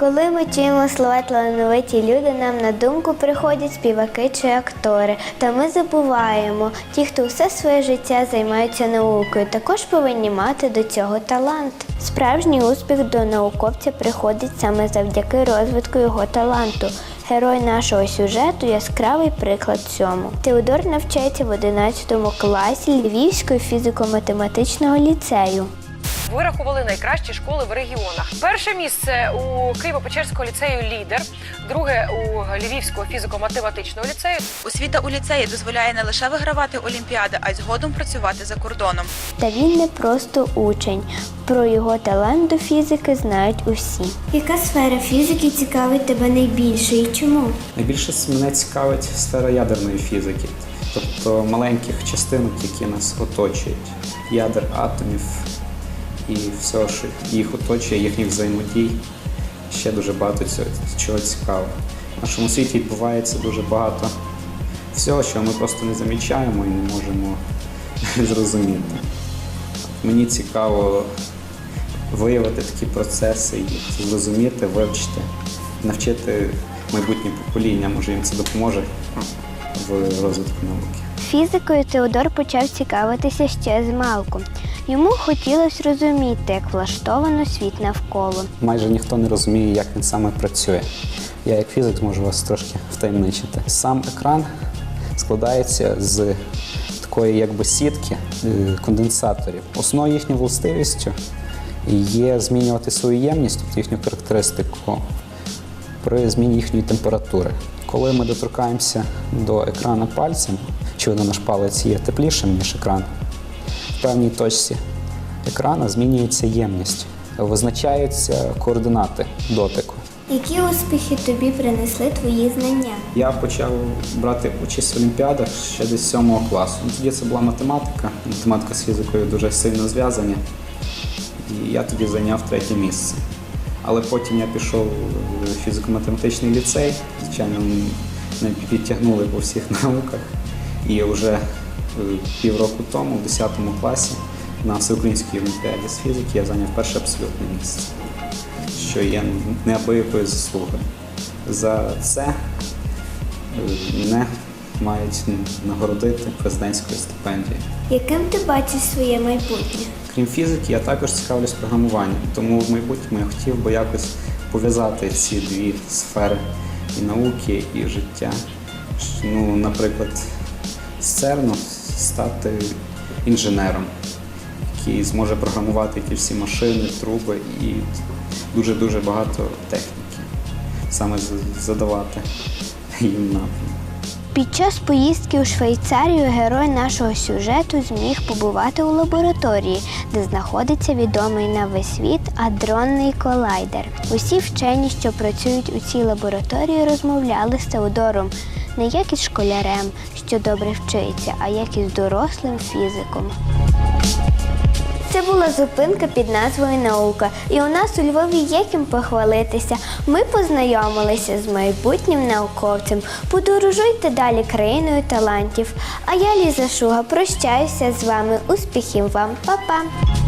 Коли ми чуємо слова талановиті люди, нам на думку приходять співаки чи актори. Та ми забуваємо, ті, хто все своє життя займаються наукою, також повинні мати до цього талант. Справжній успіх до науковця приходить саме завдяки розвитку його таланту. Герой нашого сюжету яскравий приклад цьому. Теодор навчається в 11 класі Львівського фізико-математичного ліцею. Вирахували найкращі школи в регіонах. Перше місце у Києво-Печерського ліцею лідер, друге у Львівського фізико-математичного ліцею. Освіта у ліцеї дозволяє не лише вигравати олімпіади, а й згодом працювати за кордоном. Та він не просто учень. Про його талант до фізики знають усі. Яка сфера фізики цікавить тебе найбільше і чому? Найбільше мене цікавить сфера ядерної фізики, тобто маленьких частинок, які нас оточують, ядер атомів і все, що їх оточує, їхніх взаємодій. Ще дуже багато цього, чого цікавого. В нашому світі відбувається дуже багато всього, що ми просто не замічаємо і не можемо зрозуміти. Мені цікаво виявити такі процеси, зрозуміти, вивчити, навчити майбутнє покоління, може їм це допоможе в розвитку науки. Фізикою Теодор почав цікавитися ще з малку. Йому хотілося розуміти, як влаштовано світ навколо. Майже ніхто не розуміє, як він саме працює. Я як фізик можу вас трошки втаємничити. Сам екран складається з такої якби сітки е, конденсаторів. Основною їхньою властивістю є змінювати свою ємність, тобто їхню характеристику при зміні їхньої температури. Коли ми доторкаємося до екрана пальцем, очевидно, наш палець є теплішим, ніж екран, в певній точці екрана змінюється ємність, визначаються координати дотику. Які успіхи тобі принесли твої знання? Я почав брати участь в олімпіадах ще десь з 7 класу. Ну, Тоді це була математика. Математика з фізикою дуже сильно зв'язані. І я тоді зайняв третє місце. Але потім я пішов в фізико-математичний ліцей. Звичайно, мене підтягнули по всіх науках. І вже е, півроку тому, в 10 класі, на всеукраїнській олімпіаді з фізики я зайняв перше абсолютне місце, що є неабиякою заслугою. За це е, мене мають нагородити президентською стипендією. Яким ти бачиш своє майбутнє? Крім фізики, я також цікавлюсь програмуванням, тому в майбутньому я хотів би якось пов'язати ці дві сфери і науки, і життя. Ну, наприклад, з ЦЕРНу стати інженером, який зможе програмувати ті всі машини, труби і дуже-дуже багато техніки. Саме задавати їм напрямок. Під час поїздки у Швейцарію герой нашого сюжету зміг побувати у лабораторії, де знаходиться відомий на весь світ адронний колайдер. Усі вчені, що працюють у цій лабораторії, розмовляли з Теодором не як із школярем, що добре вчиться, а як із дорослим фізиком. Це була зупинка під назвою Наука, і у нас у Львові є ким похвалитися. Ми познайомилися з майбутнім науковцем. Подорожуйте далі країною талантів. А я, Ліза Шуга, прощаюся з вами. Успіхів вам, Па-па!